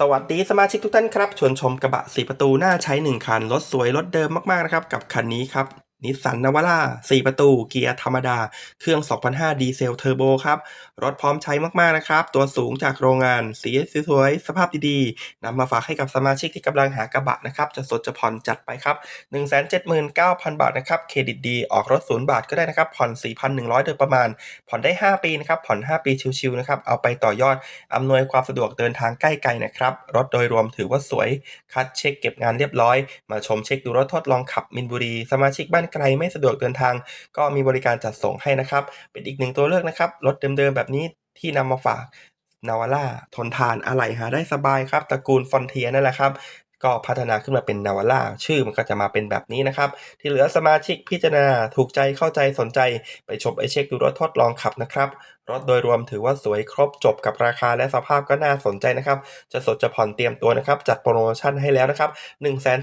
สวัสดีสมาชิกทุกท่านครับชวนชมกระบะสีประตูหน้าใช้ 1 คัน รถสวยรถเดิมมาก ๆ นะครับ กับคันนี้ครับ นิสสันนาวาร่า4 ประตู เกียร์ธรรมดา เครื่อง 2005 ดีเซลเทอร์โบครับ รถพร้อมใช้มาก ๆ นะครับ ตัวสูงจากโรงงาน สีสวยๆ สภาพดีๆ นำมาฝากให้กับสมาชิกที่กำลังหากระบะนะครับ จะสดจะผ่อนจัดไปครับ 179,000 บาทนะครับ เครดิตดี ออกรถศูนย์บาทก็ได้นะครับ ผ่อน 4,100 โดยประมาณ ผ่อนได้ 5 ปีนะครับ ผ่อน 5 ปีชิวๆ นะครับ เอาไปต่อยอด อำนวยความสะดวกเดินทางใกล้ไกลนะครับ รถโดยรวมถือว่าสวย คัดเช็คเก็บงานเรียบร้อย มาชมเช็คดูรถทดลองขับมินบุรี สมาชิกบ้านไกลไม่สะดวกเดินทาง ก็มีบริการจัดส่งให้นะครับ เป็นอีกหนึ่งตัวเลือกนะครับรถเดิมๆแบบนี้ที่นำมาฝากนาวาร่าทนทานอะไหล่หาได้สบายครับตระกูลฟอนเทียนั่นแหละครับก็พัฒนาขึ้นมาเป็นนาวาร่าชื่อมันก็จะมาเป็นแบบนี้นะครับ ที่เหลือสมาชิกพิจารณาถูกใจเข้าใจสนใจไปชมไอเช็คดูรถทดลองขับนะครับรถโดยรวมถือว่าสวยครบจบกับราคาและสภาพก็น่าสนใจนะครับ จะสดจะผ่อนเตรียมตัวนะครับ จัดโปรโมชั่นให้แล้วนะครับ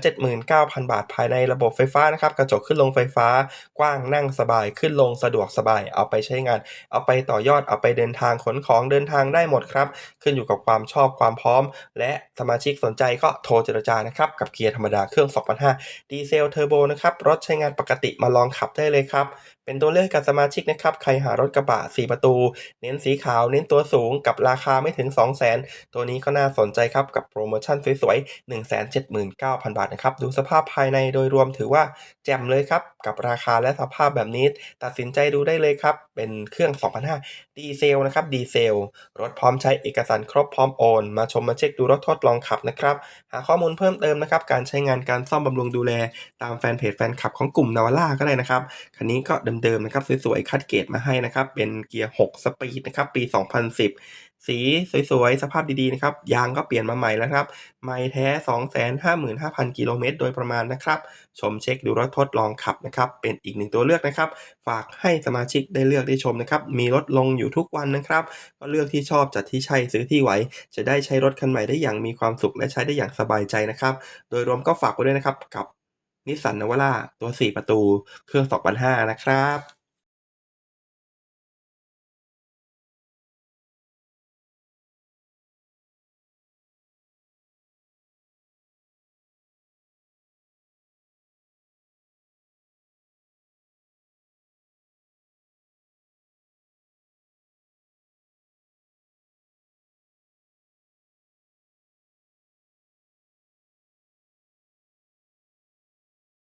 179,000 บาทภายในระบบไฟฟ้านะครับ กระจกขึ้นลงไฟฟ้า กว้างนั่งสบายขึ้นลงสะดวกสบาย เอาไปใช้งาน เอาไปต่อยอดเอาไปเดินทางขนของเดินทางได้หมดครับ ขึ้นอยู่กับความชอบความพร้อม และสมาชิกสนใจก็โทรเจรจานะครับกับเกียร์ธรรมดาเครื่อง2005ดีเซลเทอร์โบนะครับรถใช้งานปกติมาลองขับได้เลยครับเป็นตัวเลือกกับสมาชิกนะครับใครหารถกระบะ4ประตูเน้นสีขาว เน้นตัวสูงกับราคาไม่ถึง 200,000 ตัวนี้ก็น่าสนใจครับกับโปรโมชั่นสวยๆ 179,000 บาทนะครับ ดูสภาพภายในโดยรวมถือว่าแจ่มเลยครับ กับราคาและสภาพแบบนี้ ตัดสินใจดูได้เลยครับ เป็นเครื่อง2005ดีเซลนะครับดีเซล รถพร้อมใช้เอกสารครบพร้อมโอน มาชมมาเช็คดูรถทดลองขับนะครับ หาข้อมูลเพิ่มเติมนะครับการใช้งานการซ่อมบำรุงดูแล ตามแฟนเพจแฟนคลับของกลุ่มนาวาร่าก็ได้นะครับคันนี้ก็เดิมๆนะครับสวยๆคัดเกรดมาให้นะครับเป็นเกียร์6สปีดนะครับปี 2010 สีสวยๆ สภาพดีๆนะครับยางก็เปลี่ยนมาใหม่แล้วครับ ไม่แท้ 255,000 กิโลเมตรโดยประมาณนะครับ ชมเช็คดูรถทดลองขับนะครับ เป็นอีกหนึ่งตัวเลือกนะครับ ฝากให้สมาชิกได้เลือกได้ชมนะครับ มีลดลงอยู่ทุกวันนะครับ ก็เลือกที่ชอบจัดที่ใช่ซื้อที่ไหว จะได้ใช้รถคันใหม่ได้อย่างมีความสุขและใช้ได้อย่างสบายใจนะครับ โดยรวมก็ฝากไว้ด้วยนะครับกับนิสสันนวาร่าตัว 4 ประตู เครื่อง 2005 นะครับ